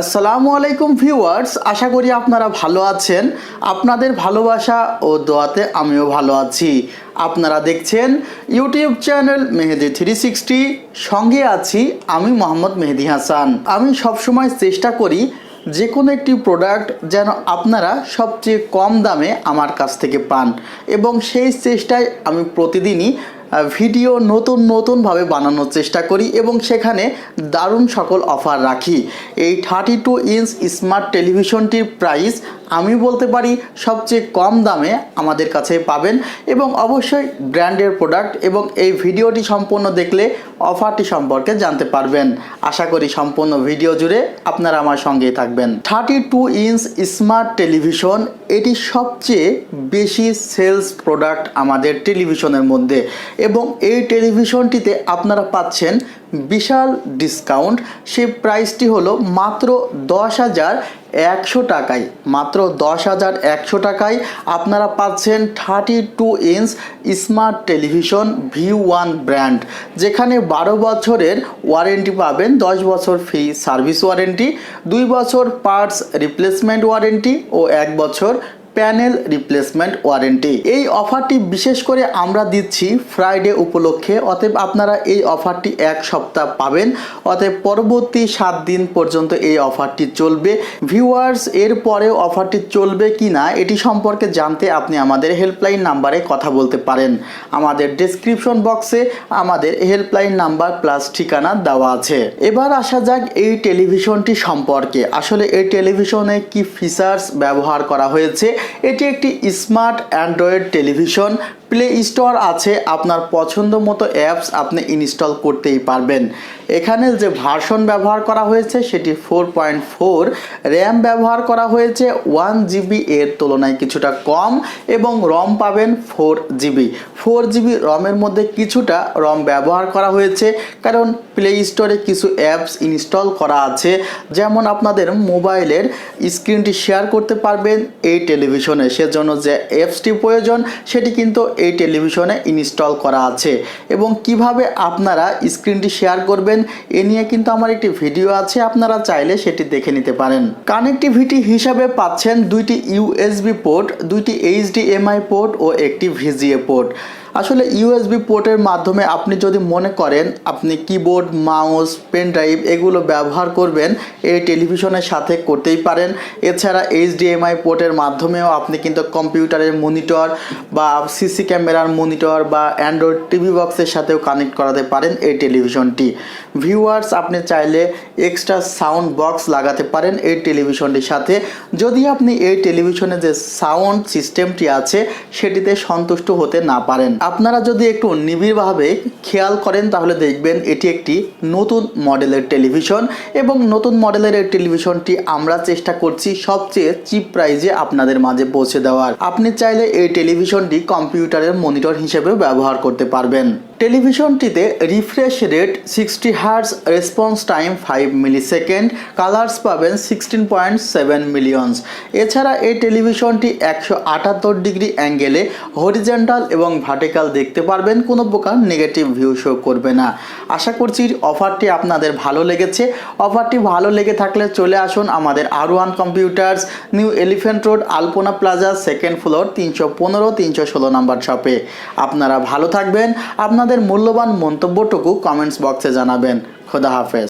আসসালামু আলাইকুম ভিউয়ার্স, আশা করি আপনারা ভালো আছেন। আপনাদের ভালোবাসা ও দোয়াতে আমিও ভালো আছি। আপনারা দেখছেন YouTube channel Mehedi three sixty. সঙ্গে আছি আমি মোহাম্মদ মেহেদি হাসান। আমি সবসময় চেষ্টা করি যে কোনো একটি প্রোডাক্ট যেন আপনারা সবচেয়ে কম দামে আমার কাছ থেকে পান। এবং সেই চেষ্টায় আমি প্রতিদিনই ভিডিও নতুন নতুনভাবে বানানোর চেষ্টা করি এবং সেখানে দারুণ সকল অফার রাখি। এই থার্টি টু ইঞ্চ স্মার্ট টেলিভিশনটির প্রাইস আমি বলতে পারি সবচেয়ে কম দামে আমাদের কাছে পাবেন এবং অবশ্যই ব্র্যান্ডের প্রোডাক্ট এবং এই ভিডিওটি সম্পূর্ণ দেখলে অফারটি সম্পর্কে জানতে পারবেন। আশা করি সম্পূর্ণ ভিডিও জুড়ে আপনারা আমার সঙ্গেই থাকবেন। Thirty two inch smart television, এটি সবচেয়ে বেশি সেলস প্রোডাক্ট আমাদের টেলিভিশনের মধ্যে এবং এই টেলিভিশনটিতে আপনারা পাচ্ছেন বিশাল ডিসকাউন্ট সে প্রাইসটি হলো মাত্র দশ হাজার একশো টাকায়। মাত্র দশ হাজার একশো টাকায় আপনারা পাচ্ছেন thirty two inch smart television V one brand যেখানে বারো বছরের ওয়ারেন্টি পাবেন, দশ বছর ফ্রি সার্ভিস ওয়ারেন্টি দুই বছর পার্টস রিপ্লেসমেন্ট ওয়ারেন্টি ও এক বছর প্যানেল রিপ্লেসমেন্ট ওয়ারেন্টি। এই অফারটি বিশেষ করে আমরা দিচ্ছি ফ্রাইডে উপলক্ষে, অতএব আপনারা এই অফারটি এক সপ্তাহ পাবেন, অতএব পরবর্তী সাত দিন পর্যন্ত এই অফারটি চলবে। ভিউয়ার্স, এর পরেও অফারটি চলবে কি না, এটি সম্পর্কে জানতে আপনি আমাদের হেল্পলাইন নাম্বারে কথা বলতে পারেন। আমাদের ডেসক্রিপশন বক্সে আমাদের হেল্পলাইন নাম্বার প্লাস ঠিকানা দেওয়া আছে। এবার আসা যাক এই টেলিভিশনটি সম্পর্কে। আসলে এই টেলিভিশনে কি ফিচার্স ব্যবহার করা হয়েছে এটি একটি smart Android television. Play store আছে, আপনার পছন্দ মতো অ্যাপস আপনি ইনস্টল করতেই পারবেন। এখানে যে ভার্সন ব্যবহার করা হয়েছে, সেটি ফোর পয়েন্ট ফোর। র্যাম ব্যবহার করা হয়েছে, ওয়ান জিবি এর তুলনায় কিছুটা কম এবং রম পাবেন ফোর জিবি। ফোর জিবি রমের মধ্যে কিছুটা রম ব্যবহার করা হয়েছে, কারণ প্লে স্টোরে কিছু অ্যাপস ইনস্টল করা আছে। যেমন আপনাদের মোবাইলের স্ক্রিনটি শেয়ার করতে পারবেন, এই টেলিভিশনে সেজন্য যে অ্যাপসটি প্রয়োজন, সেটি কিন্তু এই টেলিভিশনে ইনস্টল করা আছে। এবং কীভাবে আপনারা স্ক্রিনটি শেয়ার করবেন, এ নিয়ে কিন্তু আমার একটি ভিডিও আছে, আপনারা চাইলে সেটি দেখে নিতে পারেন। কানেক্টিভিটি হিসাবে পাচ্ছেন দুইটি ইউএসবি পোর্ট, দুইটি এইচডিএমআই পোর্ট ও একটি ভিজিএ পোর্ট। আসলে ইউএসবি পোর্টের মাধ্যমে আপনি যদি মনে করেন আপনি কিবোর্ড মাউস পেন ড্রাইভ এগুলো ব্যবহার করবেন, এই টেলিভিশনের সাথে করতেই পারেন। এছাড়া এইচডিএমআই পোর্টের মাধ্যমেও আপনি কিন্তু কম্পিউটারের মনিটর বা সিসি ক্যামেরার মনিটর বা অ্যান্ড্রয়েড টিভি বক্সের সাথেও কানেক্ট করাতে পারেন এই টেলিভিশনটি ভিউয়ার্স আপনি চাইলে এক্সট্রা সাউন্ড বক্স লাগাতে পারেন এই টেলিভিশনটির সাথে। যদি আপনি এই টেলিভিশনে যে সাউন্ড সিস্টেমটি আছে, সেটিতে সন্তুষ্ট হতে না পারেন। আপনারা যদি একটু নিবিড়ভাবে খেয়াল করেন, তাহলে দেখবেন এটি একটি নতুন মডেলের টেলিভিশন এবং নতুন মডেলের এই টেলিভিশনটি আমরা চেষ্টা করছি সবচেয়ে চিপ প্রাইজে আপনাদের মাঝে পৌঁছে দেওয়ার। আপনি চাইলে এই টেলিভিশনটি কম্পিউটারের মনিটর হিসেবে ব্যবহার করতে পারবেন। টেলিভিশনটিতে refresh rate sixty hertz response time five millisecond colours পাবেন সিক্সটিন পয়েন্ট সেভেন মিলিয়নস। এছাড়া এই টেলিভিশনটি একশো আটাত্তর ডিগ্রি অ্যাঙ্গেলে হরিজেন্টাল এবং ভার্টিক্যাল দেখতে পারবেন, কোনো প্রকার নেগেটিভ ভিউ শো করবে না। আশা করছি অফারটি আপনাদের ভালো লেগেছে। অফারটি ভালো লেগে থাকলে চলে আসুন আমাদের R One Computers, New Elephant Road, Alpana Plaza, second floor, তিনশো পনেরো, তিনশো ষোলো নাম্বার শপে। আপনারা ভালো থাকবেন। আপনাদের মূল্যবান মন্তব্যটুকু কমেন্টস বক্সে জানাবেন। খোদা হাফেজ।